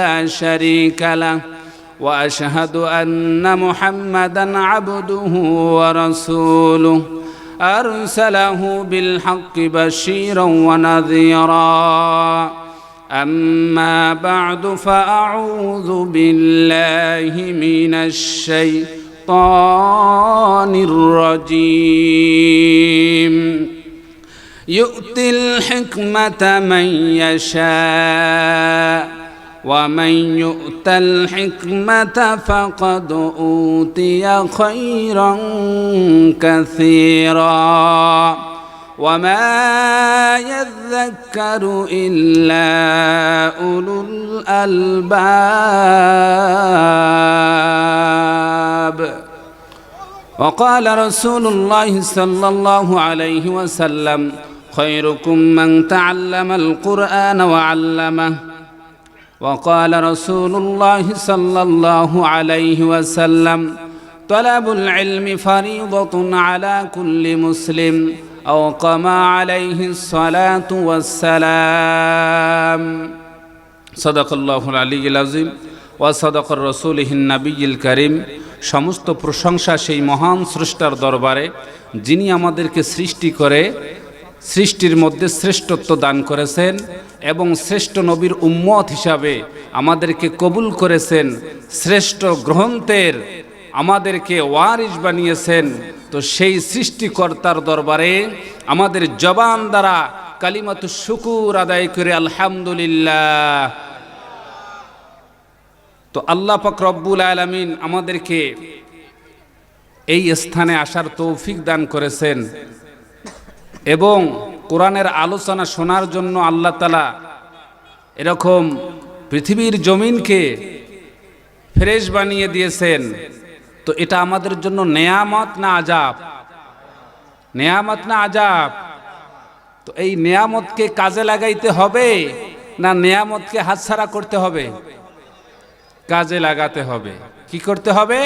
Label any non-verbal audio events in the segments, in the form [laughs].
لا شريك له وأشهد أن محمدا عبده ورسوله. أرسله بالحق بشيرا ونذيرا. أما بعد فأعوذ بالله من الشيطان الرجيم. يؤتي الحكمة من يشاء ومن يؤت الحكمة فقد أوتي خيرا كثيرا وما يذكر إلا أولو الألباب وقال رسول الله صلى الله عليه وسلم خيركم من تعلم القرآن وعلمه وقال رسول الله صلى الله عليه وسلم طلب العلم فريضة على كل مسلم أو قما عليه الصلاة والسلام صدق الله العلي العظيم وصدق رسوله النبي الكريم সমস্ত প্রশংসা সেই মহান স্রষ্টার দরবারে যিনি আমাদেরকে সৃষ্টি করে সৃষ্টির মধ্যে শ্রেষ্ঠত্ব দান করেছেন এবং শ্রেষ্ঠ নবীর উম্মত হিসাবে আমাদেরকে কবুল করেছেন, শ্রেষ্ঠ গ্রন্থের আমাদেরকে ওয়ারিস বানিয়েছেন। তো সেই সৃষ্টিকর্তার দরবারে আমাদের জবান দ্বারা কালিমাতু শুকুর আদায় করে আলহামদুলিল্লাহ। তো আল্লাহ পাক রব্বুল আলমিন আমাদেরকে এই স্থানে আসার তৌফিক দান করেছেন। এবং কোরআনের আলোচনা শোনার জন্য আল্লাহ তালা এরকম পৃথিবীর জমিনকে ফ্রেশ বানিয়ে দিয়েছেন। তো এটা আমাদের জন্য নেয়ামত না আজাব নেয়ামত না আজাব তো এই নেয়ামতকে কাজে লাগাইতে হবে না নেয়ামতকে হাতছাড়া করতে হবে? কাজে লাগাতে হবে। কি করতে হবে?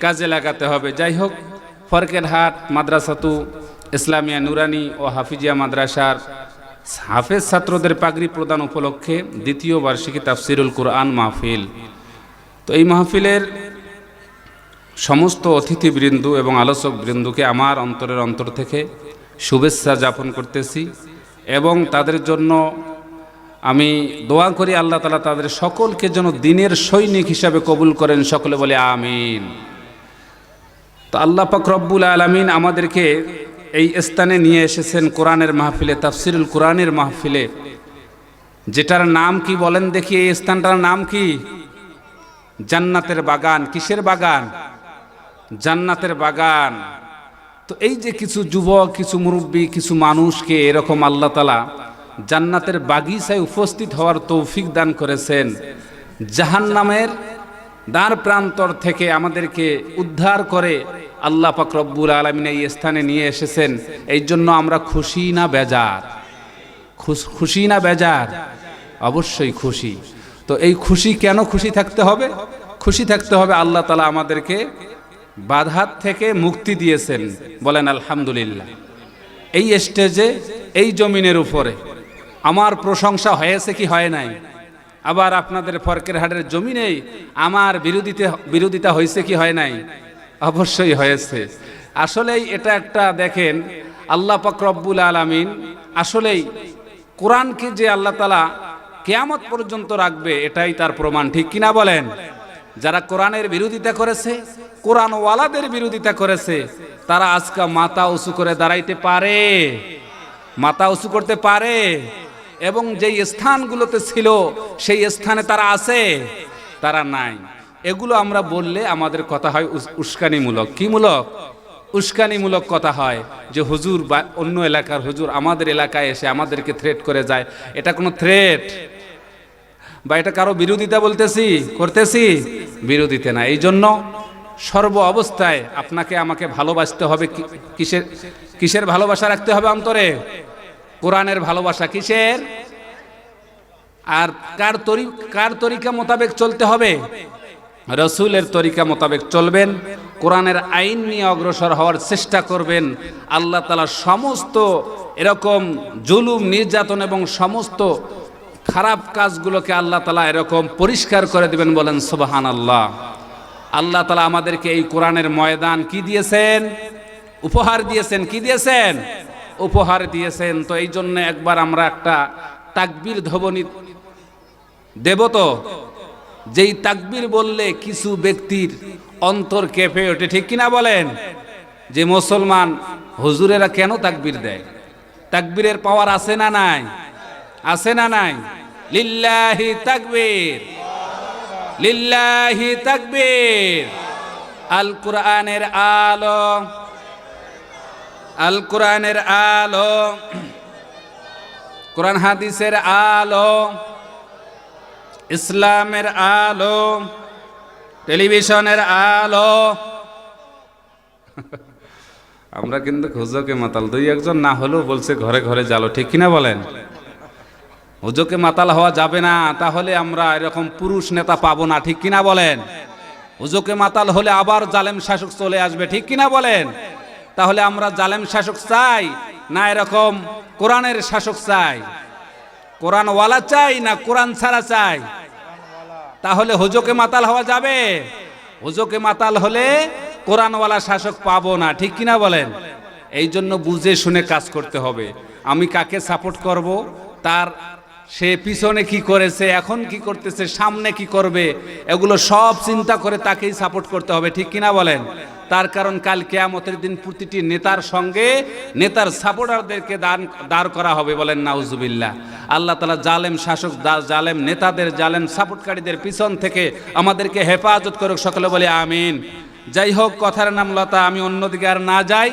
কাজে লাগাতে হবে। যাই হোক, ফরকের হাট, মাদ্রাসাতু ইসলামিয়া নুরানি ও হাফিজিয়া মাদ্রাসার হাফেজ ছাত্রদের পাগড়ি প্রদান উপলক্ষে দ্বিতীয় বার্ষিকী তাফসিরুল কুরআন মাহফিল। তো এই মাহফিলের সমস্ত অতিথিবৃন্দ এবং আলোচক বৃন্দুকে আমার অন্তরের অন্তর থেকে শুভেচ্ছা যাপন করতেছি এবং তাদের জন্য আমি দোয়া করি আল্লাহ তালা তাদের সকলকে যেন দিনের সৈনিক হিসাবে কবুল করেন, সকলে বলে আমিন। তো আল্লাহ পাক রব্বুল আলমিন আমাদেরকে এই স্থানে নিয়ে এসেছেন কোরআনের মাহফিলে, তাফসিরুল কোরআনের মাহফিলে। যেটার নাম কি বলেন দেখি, এই স্থানটার নাম কি? জান্নাতের বাগান। কিসের বাগান? জান্নাতের বাগান। তো এই যে কিছু যুবক, কিছু মুরব্বী, কিছু মানুষকে এরকম আল্লাহ তালা জান্নাতের বাগিচায় উপস্থিত হওয়ার তৌফিক দান করেছেন। জাহান নামের দ্বার প্রান্তর থেকে আমাদেরকে উদ্ধার করে আল্লাহ রব্বুল আলমিন এই স্থানে নিয়ে এসেছেন। এই জন্য আমরা খুশি না বেজার? খুশি না বেজার? অবশ্যই খুশি। তো এই খুশি কেন খুশি থাকতে হবে? খুশি থাকতে হবে আল্লাহ তালা আমাদেরকে বাধার থেকে মুক্তি দিয়েছেন। বলেন, আলহামদুলিল্লাহ। এই স্টেজে, এই জমিনের উপরে আমার প্রশংসা হয়েছে কি হয় নাই? আবার আপনাদের ফরকের হাটের জমিনেই আমার বিরোধিতা বিরোধিতা হয়েছে কি হয় নাই? অবশ্যই হয়েছে। আসলেই এটা একটা দেখেন, আল্লাহ রব্বুল আলমিন আসলেই কোরআনকে যে আল্লাহ তালা কেয়ামত পর্যন্ত রাখবে, এটাই তার প্রমাণ। ঠিক কিনা বলেন? যারা কোরআনের বিরোধিতা করেছে, কোরআনওয়ালাদের বিরোধিতা করেছে, তারা আজকে মাথা উঁচু করে দাঁড়াইতে পারে। মাথা উঁচু করতে পারে। এবং যেই স্থানগুলোতে ছিল, সেই স্থানে তারা আছে, তারা নাই। এগুলো আমরা বললে আমাদের কথা হয় উস্কানিমূলক। কি মূলক? উস্কানিমূলক কথা হয় যে হুজুর বা অন্য এলাকার হুজুর আমাদের এলাকায় এসে আমাদেরকে থ্রেট করে যায়। এটা কোনো থ্রেট বা এটা কারও বিরোধিতা বলতেছি? করতেছি? বিরোধিতা না। এই জন্য সর্ব অবস্থায় আপনাকে আমাকে ভালোবাসতে হবে কিসের কিসের ভালোবাসা রাখতে হবে অন্তরে? কোরআনের ভালোবাসা কিসের? আর কার তরি, কার তরিকা মোতাবেক চলতে হবে? রসুলের তরিকা মোতাবেক চলবেন, কোরআনের আইন নিয়ে অগ্রসর হওয়ার চেষ্টা করবেন, আল্লাহ তালা সমস্ত এরকম জুলুম, নির্যাতন এবং সমস্ত খারাপ কাজগুলোকে আল্লাহ তালা এরকম পরিষ্কার করে দেবেন বলেন সুবাহান আল্লাহ আল্লাহ তালা আমাদেরকে এই কোরআনের ময়দান কি দিয়েছেন? উপহার দিয়েছেন, কি দিয়েছেন? উপহার দিয়েছেন। তো এই জন্য একবার আমরা একটা তাকবির ধবনী দেব তো? যেই তাকবির বললে কিছু ব্যক্তির অন্তর কেঁপে ওঠে, ঠিক কিনা বলেন? যে মুসলমান হুজুরেরা কেন তাকবির দেয়? তাকবীরের পাওয়ার আছে না নাই? আছে না নাই? লিল্লাহি তাকবীর। লিল্লাহি তাকবীর। আল কোরআনের আলো। আল কোরআনের আলো। কোরআন হাদিসের আলো। ইসলামের আলো, টেলিভিশনের আলো। [laughs] আমরা কিন্তু হুজোকে মাতাল, দুই একজন না হলেও বলছে ঘরে ঘরে জালো ঠিক কিনা বলেন? হুজোকে মাতাল হওয়া যাবে না, তাহলে আমরা এরকম পুরুষ নেতা পাবো না, ঠিক কিনা বলেন? হুজোকে মাতাল হলে আবার জালেম শাসক চলে আসবে, ঠিক কিনা বলেন? তাহলে আমরা জালেম শাসক চাই না এরকম কোরআনের শাসক চাই? কোরআন ওয়ালা চাই না কোরআন ছাড়া চাই? তাহলে হুজোকে মাতাল হওয়া যাবে? হুজোকে মাতাল হলে কোরআনওয়ালা শাসক পাবো না, ঠিক কিনা বলেন? এই জন্য বুঝে শুনে কাজ করতে হবে। আমি কাকে সাপোর্ট করব? তার সে পিছনে কি করেছে, এখন কি করতেছে, সামনে কি করবে, এগুলো সব চিন্তা করে তাকেই সাপোর্ট করতে হবে, ঠিক কিনা বলেন? তার কারণ কাল কেয়ামতের দিন প্রতিটি নেতার সঙ্গে নেতার সাপোর্টারদেরকে দান, দাঁড় করা হবে বলেন নাউজুবিল্লাহ। আল্লাহ তালা জালেম শাসক জালেম নেতাদের, জালেম সাপোর্টকারীদের পিছন থেকে আমাদেরকে হেফাজত করুক, সকলে বলে আমিন। যাই হোক, কথার নাম লতা, আমি অন্যদিকে আর না যাই।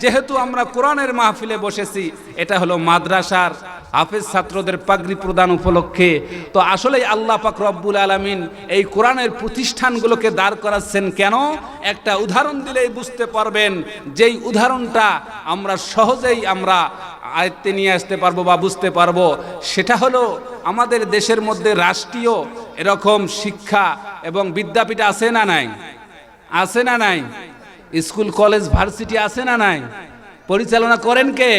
যেহেতু আমরা কোরআনের মাহফিলে বসেছি, এটা হলো মাদ্রাসার হাফেজ ছাত্রদের পাগড়ি প্রদান উপলক্ষে। তো আসলেই আল্লাহ পাক রব্বুল আলামিন এই কোরআনের প্রতিষ্ঠানগুলোকে দাঁড় করাচ্ছেন কেন? একটা উদাহরণ দিলেই বুঝতে পারবেন যেই উদাহরণটা আমরা সহজেই আমরা আয়ত্তে নিয়ে আসতে পারব বা বুঝতে পারব, সেটা হলো আমাদের দেশের মধ্যে রাষ্ট্রীয় এরকম শিক্ষা এবং বিদ্যাপীঠ আছে না নাই? আছে না নাই? স্কুল, কলেজ, ভার্সিটি আছে না নাই? পরিচালনা করেন কে?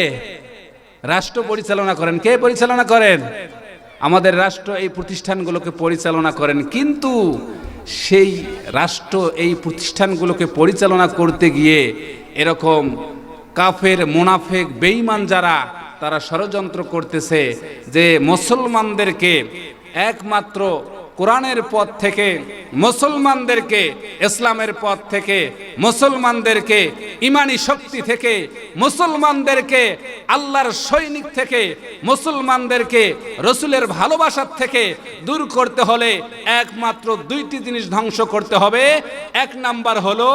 রাষ্ট্র পরিচালনা করেন। কে পরিচালনা করেন? আমাদের রাষ্ট্র এই প্রতিষ্ঠানগুলোকে পরিচালনা করেন। কিন্তু সেই রাষ্ট্র এই প্রতিষ্ঠানগুলোকে পরিচালনা করতে গিয়ে এরকম কাফের, মোনাফেক, বেঈমান যারা, তারা ষড়যন্ত্র করতেছে যে মুসলমানদেরকে একমাত্র কোরআনের পথ থেকে, মুসলমানদেরকে, ইসলামের পথ থেকে, মুসলমানদেরকে, ইমানি শক্তি থেকে, মুসলমানদেরকে, আল্লাহর সৈনিক থেকে, মুসলমানদেরকে, রসুলের ভালোবাসার থেকে দূর করতে হলে একমাত্র দুইটি জিনিস ধ্বংস করতে হবে। এক নাম্বার হলো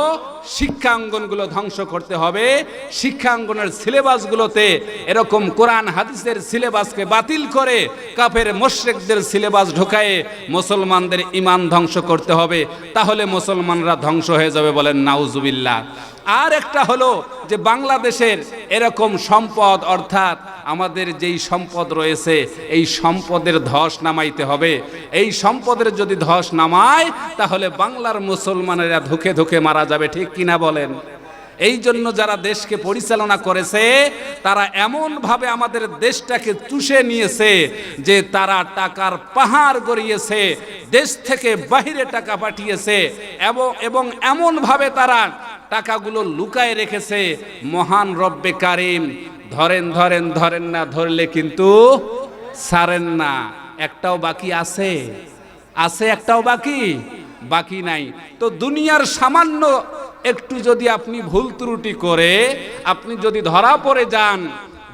শিক্ষাঙ্গনগুলো ধ্বংস করতে হবে। শিক্ষাঙ্গনের সিলেবাসগুলোতে এরকম কোরআন, হাদিসের সিলেবাসকে বাতিল করে কাফের মোশরেকদের সিলেবাস ঢোকায়ে মুসলমানদের ইমান ধ্বংস করতে হবে, তাহলে মুসলমানরা ধ্বংস হয়ে যাবে বলেন নাউজুবিল্লাহ। আর একটা হলো যে বাংলাদেশের এরকম সম্পদ, অর্থাৎ আমাদের যেই সম্পদ রয়েছে, এই সম্পদের ধস নামাইতে হবে। এই সম্পদের যদি ধস নামায়, তাহলে বাংলার মুসলমানেরা ধুকে ধুকে মারা যাবে, ঠিক কিনা বলেন? এই জন্য যারা দেশকে পরিচালনা করেছে, তারা এমনভাবে আমাদের দেশটাকে চুষে নিয়েছে যে তারা টাকার পাহাড় গড়িয়েছে, দেশ থেকে বাহিরে টাকা পাঠিয়েছে এবং এবং এমনভাবে তারা টাকাগুলো লুকায় রেখেছে। মহান রব্বে কারিম, ধরেন ধরেন ধরেন না, ধরলে কিন্তু সারেন না। একটাও বাকি আছে? আছে একটাও বাকি? বাকি নাই। তো দুনিয়ার সামান্য একটু যদি আপনি ভুল ত্রুটি করে, আপনি যদি ধরা পড়ে যান,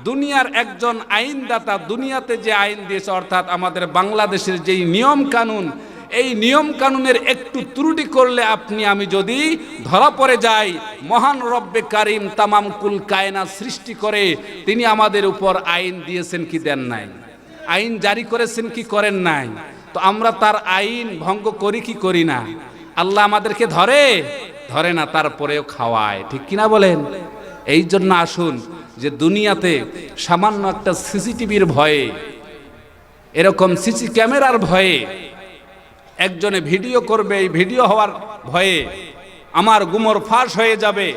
দুনিয়ার একজন আইনদাতা দুনিয়াতে যে আইন দিয়েছে, অর্থাৎ আমাদের বাংলাদেশের যেই নিয়ম কানুন, এই নিয়ম কানুনের একটু ত্রুটি করলে আপনি, আমি যদি ধরা পড়ে যাই, মহান রব্বে কারিম তামাম কুল কায়না সৃষ্টি করে, তিনি আমাদের উপর আইন দিয়েছেন কি দেন নাই? আইন জারি করেছেন কি করেন নাই? তো আমরা তার আইন ভঙ্গ করি কি করি না? আল্লাহ আমাদেরকে ধরে? ধরে না, তারপরেও খাওয়ায়। ঠিক কিনা বলেন? এই জন্য আসুন যে দুনিয়াতে সামান্য একটা সিসিটিভির ভয়ে, এরকম সিসি ক্যামেরার ভয়ে, একজনে ভিডিও করবে, এই ভিডিও হওয়ার ভয়ে আমার গুমর ফাঁস হয়ে যাবে।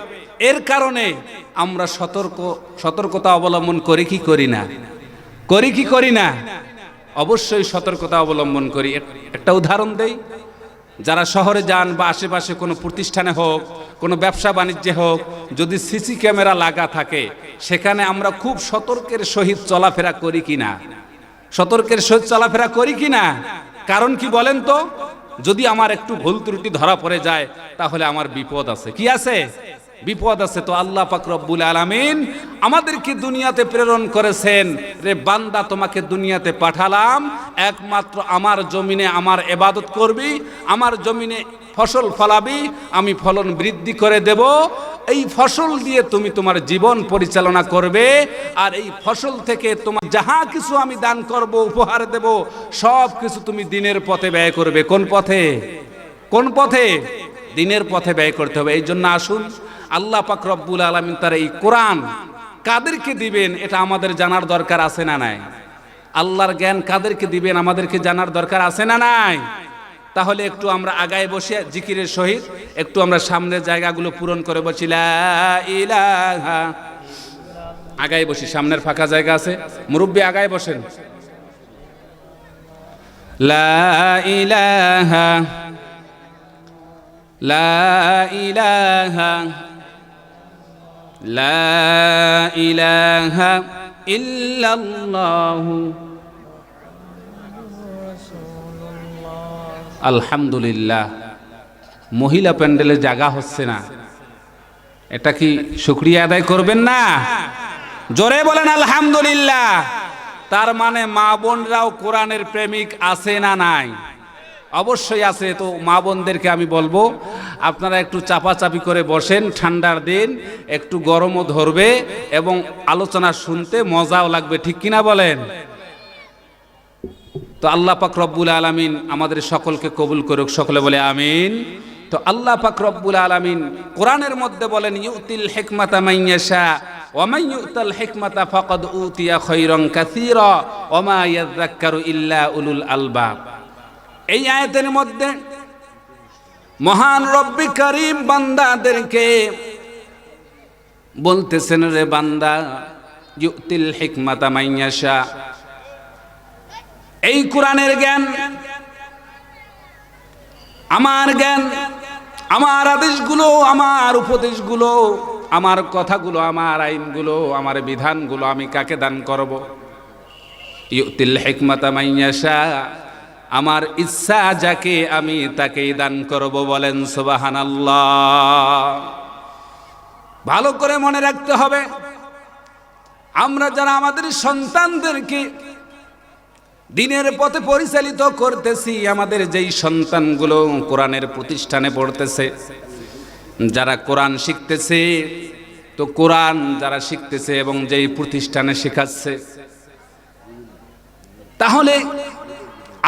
এর কারণে আমরা সতর্ক, সতর্কতা অবলম্বন করি কি করি না? করি কি করি না? অবশ্যই সতর্কতা অবলম্বন করি। একটা উদাহরণ দেই। যারা শহরে যান বা আশেপাশে কোনো প্রতিষ্ঠানে হোক, কোনো ব্যবসা বাণিজ্যে হোক, যদি সিসি ক্যামেরা লাগা থাকে, সেখানে আমরা খুব সতর্কের সহিত চলাফেরা করি কি না সতর্কের সহিত চলাফেরা করি কি না কারণ কি বলেন তো? যদি আমার একটু ভুল ত্রুটি ধরা পড়ে যায়, তাহলে আমার বিপদ আছে। কি আছে? বিপদ আছে তো আল্লাহ পাক রব্বুল আলামিন আমাদেরকে দুনিয়াতে প্রেরণ করেছেন। রে বান্দা, তোমাকে দুনিয়াতে পাঠালাম। একমাত্র আমার জমিনে আমার এবাদত করবি, আমার জমিনে ফসল ফলাবি, আমি ফলন বৃদ্ধি করে দেব। এই ফসল দিয়ে তুমি তোমার জীবন পরিচালনা করবে আর এই ফসল থেকে তোমার যাহা কিছু আমি দান করব, উপহার দেব, সব কিছু তুমি দিনের পথে ব্যয় করবে। কোন পথে? কোন পথে? দিনের পথে ব্যয় করতে হবে। এই জন্য আসুন আল্লাহ পাক রব্বুল আলমিন তার এই কোরআন কাদেরকে দিবেন এটা আমাদের জানার দরকার আছে না নাই? আল্লাহর জ্ঞান কাদেরকে দিবেন, আমাদেরকে জানার দরকার আছে না নাই? তাহলে একটু আমরা আগায় বসে জিকিরের সহিত একটু আমরা সামনের জায়গাগুলো পূরণ করে বসি আগায় বসি, সামনের ফাঁকা জায়গা আছে। মুরব্বী, আগায় বসেন। লা ইলাহা, লা লা ইলাহা ইল্লাল্লাহু আলহামদুলিল্লাহ। মহিলা প্যান্ডেলে জায়গা হচ্ছে না। এটা কি শুক্রিয়া আদায় করবেন না? জোরে বলেন আলহামদুলিল্লাহ। তার মানে মা বোনরাও কোরআনের প্রেমিক আছে না নাই? অবশ্যই আছে, তো মা বোনদেরকে আমি বলব, আপনারা একটু চাপাচাপি করে বসেন, ঠান্ডার দিন, একটু গরমও ধরবে এবং আলোচনা শুনতে মজাও লাগবে, ঠিক কিনা বলেন? তো আল্লাহ পাক রব্বুল আলামিন আমাদের সকলকে কবুল করুক, সকলে বলে আমিন। তো আল্লাহ পাক রব্বুল আলামিন কোরআনের মধ্যে বলেন, ইউতিল হিকমাতা মাইয়াশা ওয়া মান ইউতাল হিকমাতা ফাকাদ উতিয়া খায়রান কাসীরা, ওয়া মা ইয়াযাক্কারু ইল্লা উলুল আলবাব। এই আয়াতের মধ্যে, মহান রব্বি করিম বান্দাদেরকে বলতেছেন রে বান্দা ইউতিল হিকমাতা মাইয়াশা। এই কোরআনের জ্ঞান, আমার জ্ঞান, আমার আদেশগুলো, আমার উপদেশগুলো, আমার কথাগুলো, আমার আইনগুলো, আমার বিধানগুলো আমি কাকে দান করব? ইউতিল হিকমাতা মাইয়াশা। আমার ইচ্ছা যাকে আমি তাকেই দান করব বলেন সুবহানাল্লাহ। ভালো করে মনে রাখতে হবে, আমরা যারা আমাদের সন্তানদেরকে দিনের পথে পরিচালিত করতেছি, আমাদের যেই সন্তানগুলো কোরআনের প্রতিষ্ঠানে পড়তেছে, যারা কোরআন শিখতেছে, তো কোরআন যারা শিখতেছে এবং যেই প্রতিষ্ঠানে শেখাচ্ছে, তাহলে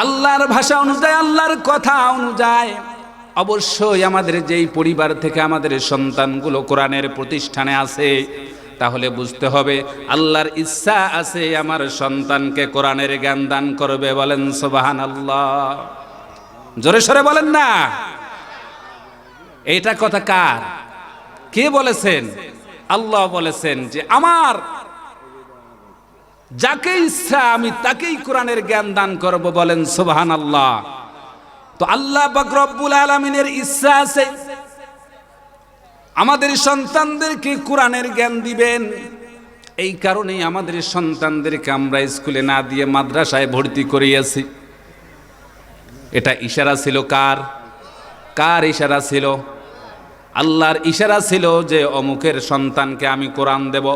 আল্লাহর ভাষা অনুযায়ী, আল্লাহর কথা অনুযায়ী। অবশ্যই আমাদের যেই পরিবার থেকে আমাদের সন্তানগুলো কোরআনের প্রতিষ্ঠানে আছে, তাহলে বুঝতে হবে আল্লাহর ইচ্ছা আছে আমার সন্তানকে কোরআনের জ্ঞান দান করবে বলেন সোবাহান আল্লাহ জোরে সরে বলেন না। এইটা কথা কার? কে বলেছেন? আল্লাহ বলেছেন যে, আমার যাকে ইচ্ছা আমি তাকেই কোরআনের জ্ঞান দান করব বলেন সোবাহান আল্লাহ তো আল্লাহ পাক রব্বুল আলমিনের ইচ্ছা আছে, আমাদের সন্তানদেরকে কোরআনের জ্ঞান দিবেন। এই কারণেই আমাদের সন্তানদেরকে আমরা স্কুলে না দিয়ে মাদ্রাসায় ভর্তি করিয়েছি। এটা ইশারা ছিল কার? কার ইশারা ছিল? আল্লাহর ইশারা ছিল যে অমুকের সন্তানকে আমি কোরআন দেব,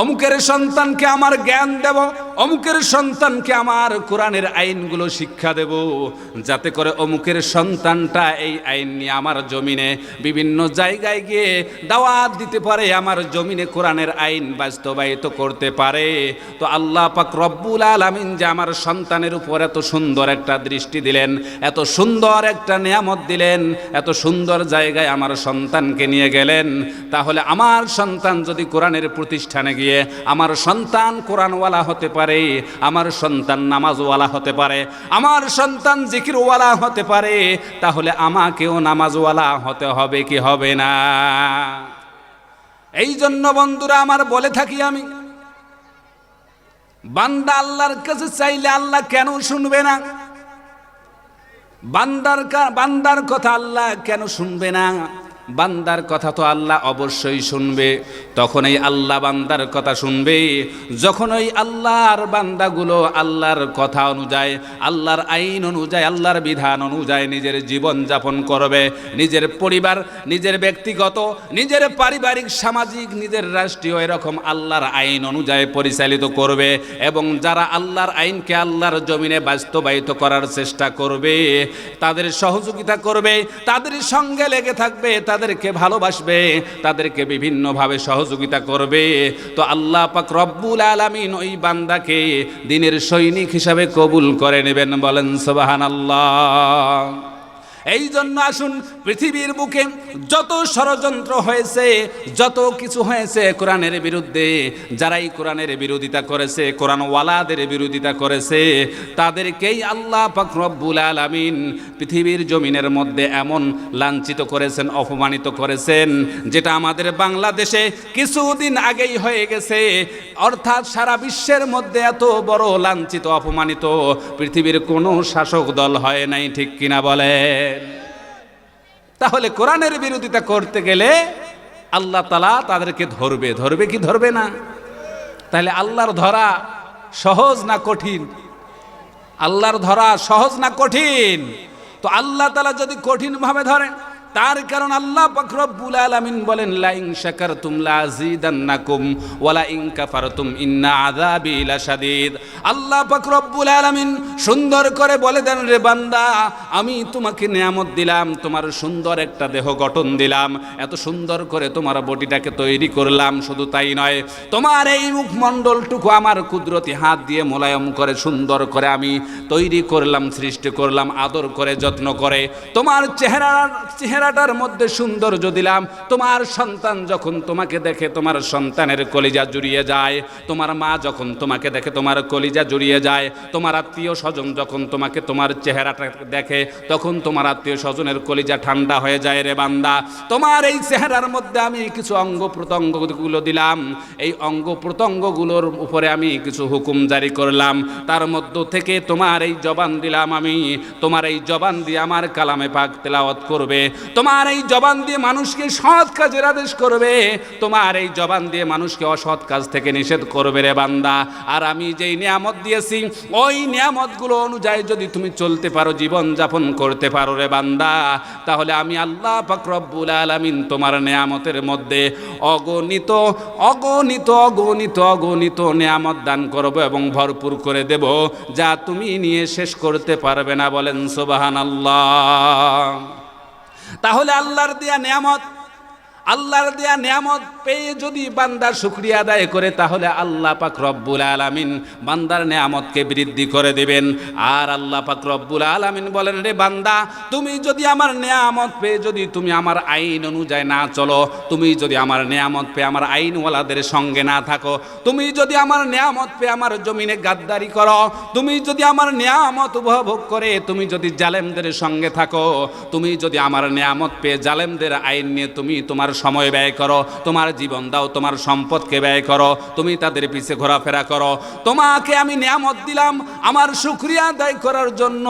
অমুকের সন্তানকে আমার জ্ঞান দেব, অমুকের সন্তানকে আমার কোরআনের আইনগুলো শিক্ষা দেব, যাতে করে অমুকের সন্তানটা এই আইন নিয়ে আমার জমিনে বিভিন্ন জায়গায় গিয়ে দাওয়াত দিতে পারে, আমার জমিনে কোরআনের আইন বাস্তবায়িত করতে পারে। তো আল্লাহ পাক রব্বুল আলামিন যে আমার সন্তানের উপর এত সুন্দর একটা দৃষ্টি দিলেন, এত সুন্দর একটা নিয়ামত দিলেন, এত সুন্দর জায়গায় আমার সন্তান সন্তানকে নিয়ে গেলেন, তাহলে আমার সন্তান যদি কোরআনের প্রতিষ্ঠানে গিয়ে, আমার সন্তান কোরআনওয়ালা হতে পারে, আমার সন্তান নামাজওয়ালা হতে পারে, আমার সন্তান জিকিরওয়ালা হতে পারে, তাহলে আমাকেও নামাজওয়ালা হতে হবে কি হবে না? এই জন্য বন্ধুরা আমার বলে থাকি আমি, বান্দা আল্লাহর কাছে চাইলে আল্লাহ কেন শুনবে না? বান্দার বান্দার কথা আল্লাহ কেন শুনবে না? বান্দার কথা তো আল্লাহ অবশ্যই শুনবে তখন এই আল্লাহ বান্দার কথা শুনবে। যখন ওই আল্লাহর বান্দাগুলো আল্লাহর কথা অনুযায়ী, আল্লাহর আইন অনুযায়ী, আল্লাহর বিধান অনুযায়ী নিজের জীবন যাপন করবে, নিজের পরিবার, নিজের ব্যক্তিগত, নিজের পারিবারিক, সামাজিক, নিজের রাষ্ট্রীয় এরকম আল্লাহর আইন অনুযায়ী পরিচালিত করবে এবং যারা আল্লাহর আইনকে আল্লাহর জমিনে বাস্তবায়িত করার চেষ্টা করবে, তাদের সহযোগিতা করবে, তাদের সঙ্গে লেগে থাকবে তাদেরকে ভালোবাসবে, তাদেরকে বিভিন্নভাবে সহযোগিতা করবে। তো আল্লাহ পাক রব্বুল আলমিন ওই বান্দাকে দিনের সৈনিক হিসাবে কবুল করে নেবেন বলেন সোবাহান আল্লাহ এই জন্য আসুন, পৃথিবীর বুকে যত ষড়যন্ত্র হয়েছে, যত কিছু হয়েছে কোরআনের বিরুদ্ধে, যারাই কোরআনের বিরোধিতা করেছে কোরআন ওয়ালাদের বিরোধিতা করেছে, তাদেরকেই আল্লাহ রব্বুল আলামিন পৃথিবীর জমিনের মধ্যে এমন লাঞ্ছিত করেছেন, অপমানিত করেছেন, যেটা আমাদের বাংলাদেশে কিছুদিন আগেই হয়ে গেছে। অর্থাৎ সারা বিশ্বের মধ্যে এত বড় লাঞ্ছিত, অপমানিত পৃথিবীর কোনো শাসক দল হয় নাই, ঠিক কিনা বলেন, তাহলে কোরআনের বিরোধিতা করতে গেলে আল্লাহ তালা তাদেরকে ধরবে ধরবে কি ধরবে না? তাহলে আল্লাহর ধরা সহজ না কঠিন? আল্লাহর ধরা সহজ না কঠিন? তো আল্লাহ তালা যদি কঠিনভাবে ধরেন তার কারণ আল্লাহ পাকরব্বুল আলামিন বলেন লাইং শাকারতুম লাযিদান্নাকুম ওয়ালা ইন কাফারতুম ইন্না আযাবি লাশাদীদ। আল্লাহ পাকরব্বুল আলামিন সুন্দর করে বলে দেন, রে বান্দা, আমি তোমাকে নিয়ামত দিলাম, তোমার সুন্দর একটা দেহ গঠন দিলাম, এত সুন্দর করে তোমার বডিটাকে তৈরি করলাম, শুধু তাই নয়, তোমার এই মুখমণ্ডলটুকু আমার কুদরতি হাত দিয়ে মোলায়ম করে, সুন্দর করে আমি তৈরি করলাম, সৃষ্টি করলাম, আদর করে, যত্ন করে। তোমার চেহারার চেহারাটার মধ্যে সৌন্দর্য দিলাম। তোমার সন্তান যখন তোমাকে দেখে, তোমার সন্তানের কলিজা জুড়িয়ে যায়। তোমার মা যখন তোমাকে দেখে, তোমার কলিজা জুড়িয়ে যায়। তোমার আত্মীয় স্বজন যখন তোমাকে তোমার চেহারাটা দেখে, তখন তোমার আত্মীয় স্বজনের কলিজা ঠান্ডা হয়ে যায় রে বান্দা। তোমার এই চেহারার মধ্যে আমি কিছু অঙ্গ প্রত্যঙ্গগুলো দিলাম। এই অঙ্গ প্রত্যঙ্গগুলোর উপরে আমি কিছু হুকুম জারি করলাম। তার মধ্য থেকে তোমার এই জবান দিলাম আমি। তোমার এই জবান দিয়ে আমার কালামে পাক তেলাওয়াত করবে। তোমার এই জবান দিয়ে মানুষকে সৎ কাজের আদেশ করবে, তোমার এই জবান দিয়ে মানুষকে অসৎ কাজ থেকে নিষেধ করবে রে বান্দা। আর আমি যেই নিয়ামত দিয়েছি, ওই নিয়ামতগুলো অনুযায়ী যদি তুমি চলতে পারো জীবন যাপন করতে পারো রে বান্দা, তাহলে আমি আল্লাহ পাক রব্বুল আলামিন তোমার নিয়ামতের মধ্যে অগণিত অগণিত অগণিত অগণিত নিয়ামত দান করব এবং ভরপুর করে দেব, যা তুমি নিয়ে শেষ করতে পারবে না বলেন সোবাহান আল্লাহ তাহলে আল্লাহর দেয়া নিয়ামত আল্লাহর দেয়া নিয়ামত পেয়ে যদি বান্দার শুক্রিয়া আদায় করে, তাহলে আল্লাহ পাক রব্বুল আলামিন বান্দার নিয়ামতকে বৃদ্ধি করে দেবেন। আর আল্লাহ পাক রব্বুল আলামিন বলেন, রে বান্দা, তুমি যদি আমার নিয়ামত পেয়ে যদি তুমি আমার আইন অনুযায়ী না চলো, তুমি যদি আমার নিয়ামত পেয়ে আমার আইনওয়ালাদের সঙ্গে না থাকো, তুমি যদি আমার নিয়ামত পেয়ে আমার জমিনে গাদ্দারি করো, তুমি যদি আমার নিয়ামত উপভোগ করে, তুমি যদি জালেমদের সঙ্গে থাকো, তুমি যদি আমার নিয়ামত পেয়ে জালেমদের আইন নিয়ে তুমি তোমার সময় ব্যয় করো, তোমার জীবন দাও, তোমার সম্পদকে ব্যয় করো, তুমি তাদের পিছে ঘোরাফেরা করো। তোমাকে আমি নিয়ামত দিলাম আমার শুক্রিয়া আদায় করার জন্য,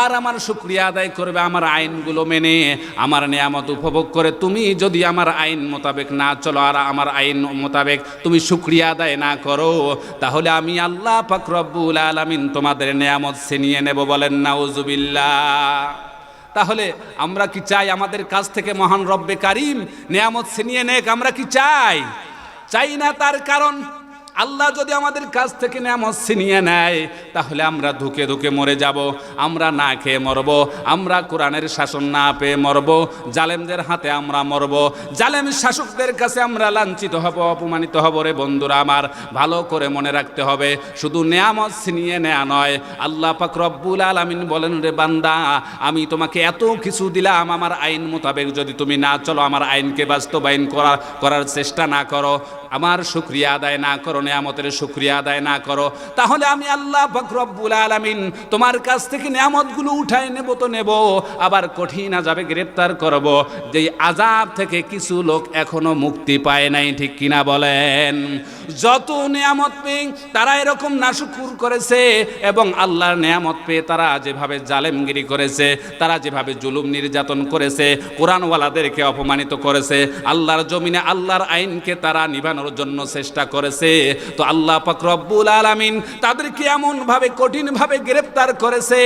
আর আমার শুক্রিয়া আদায় করবে আমার আইনগুলো মেনে। আমার নিয়ামত উপভোগ করে তুমি যদি আমার আইন মোতাবেক না চলো, আর আমার আইন মোতাবেক তুমি শুক্রিয়া আদায় না করো, তাহলে আমি আল্লাহ পাক রব্বুল আলামিন তোমাদের নিয়ামত ছিনিয়ে নেব বলেন, নাউজুবিল্লাহ। তাহলে আমরা কি চাই আমাদের কাছ থেকে মহান রব্বে কারিম? নিয়ামত ছিনিয়ে নেক, আমরা কি চাই? চাই না তার কারণ আল্লাহ যদি আমাদের কাছ থেকে নিয়ামত ছিনিয়ে নেয়, তাহলে আমরা ধুকে ধুকে মরে যাব, আমরা না খেয়ে মরব, আমরা কোরআনের শাসন না পেয়ে মরব, জালেমদের হাতে আমরা মরব, জালেম শাসকদের কাছে আমরা লাঞ্ছিত হব, অপমানিত হব রে বন্ধুরা আমার, ভালো করে মনে রাখতে হবে, শুধু নেয়ামত ছিনিয়ে নেয়া নয়, আল্লাহ পাক রব্বুল আলামিন বলেন, রে বান্দা, আমি তোমাকে এত কিছু দিলাম, আমার আইন মোতাবেক যদি তুমি না চলো, আমার আইনকে বাস্তবায়ন করার করার চেষ্টা না করো, আমার শুক্রিয়া আদায় না করো নিয়ামতের শুক্রিয়া আদায় না করো, তাহলে আমি আল্লাহ পাক রব্বুল আলামিন তোমার কাছ থেকে নিয়ামতগুলো উঠাই নেব তো নেব, আবার কঠিন আজাবে গ্রেপ্তার করব। যেই আজাব থেকে কিছু লোক এখনও মুক্তি পায় নাই, ঠিক কিনা বলেন? যত নিয়ামত পেয়ে তারা এরকম নাশুকুর করেছে এবং আল্লাহর নিয়ামত পেয়ে তারা যেভাবে জালেমগিরি করেছে, তারা যেভাবে জুলুম নির্যাতন করেছে, কোরআনওয়ালাদেরকে অপমানিত করেছে, আল্লাহর জমিনে আল্লাহর আইনকে তারা নিভানোর জন্য চেষ্টা করেছে। তো আল্লাহ পাক রব্বুল আলামিন তাদেরকে এমন ভাবে কঠিন ভাবে গ্রেফতার করেছে,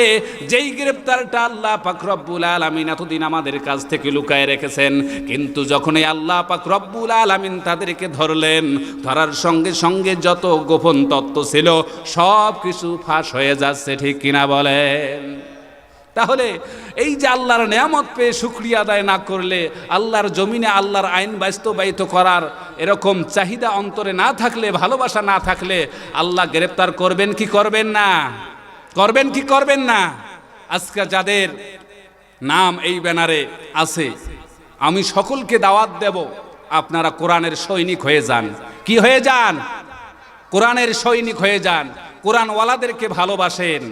যেই গ্রেফতারটা আল্লাহ পাক রব্বুল আলামিন এতদিন আমাদের কাছ থেকে লুকায় রেখেছেন। কিন্তু যখন এই আল্লাহ পাক রব্বুল আলামিন তাদেরকে ধরলেন, ধরার সঙ্গে সঙ্গে যত গোপন তত্ত্ব ছিল, সব কিছু ফাঁস হয়ে যাচ্ছে, ঠিক কিনা বলেন? তাহলে এই যে আল্লাহর নিয়ামত পেয়ে শুক্রিয়া আদায় না করলে আল্লাহর জমিনে আল্লাহর আইন বাস্তবায়িত করার এরকম চাহিদা অন্তরে না থাকলে, ভালোবাসা না থাকলে আল্লাহ গ্রেপ্তার করবেন কি করবেন না? করবেন কি করবেন না? আজকে যাদের নাম এই ব্যানারে আছে, আমি সকলকে দাওয়াত দেব, আপনারা কোরআনের সৈনিক হয়ে যান। কি হয়ে যান? কোরআনের সৈনিক হয়ে যান। কোরআনওয়ালাদেরকে ভালোবাসেন।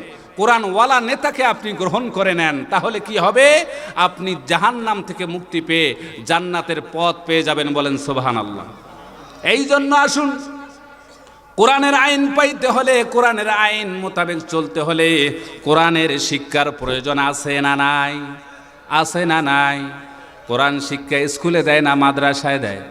কোরআনওয়ালা নেতাকে আপনি গ্রহণ করে নেন, তাহলে কি হবে? আপনি জাহান্নাম থেকে মুক্তি পেয়ে জান্নাতের পথ পেয়ে যাবেন বলেন সোবাহান আল্লাহ এই জন্য আসুন, কোরআনের আইন পাইতে হলে, কোরআনের আইন মোতাবেক চলতে হলে কোরআনের শিক্ষার প্রয়োজন আছে না নাই? আছে না নাই? কোরআন শিক্ষা স্কুলে দেয় না, মাদ্রাসায় দেয়?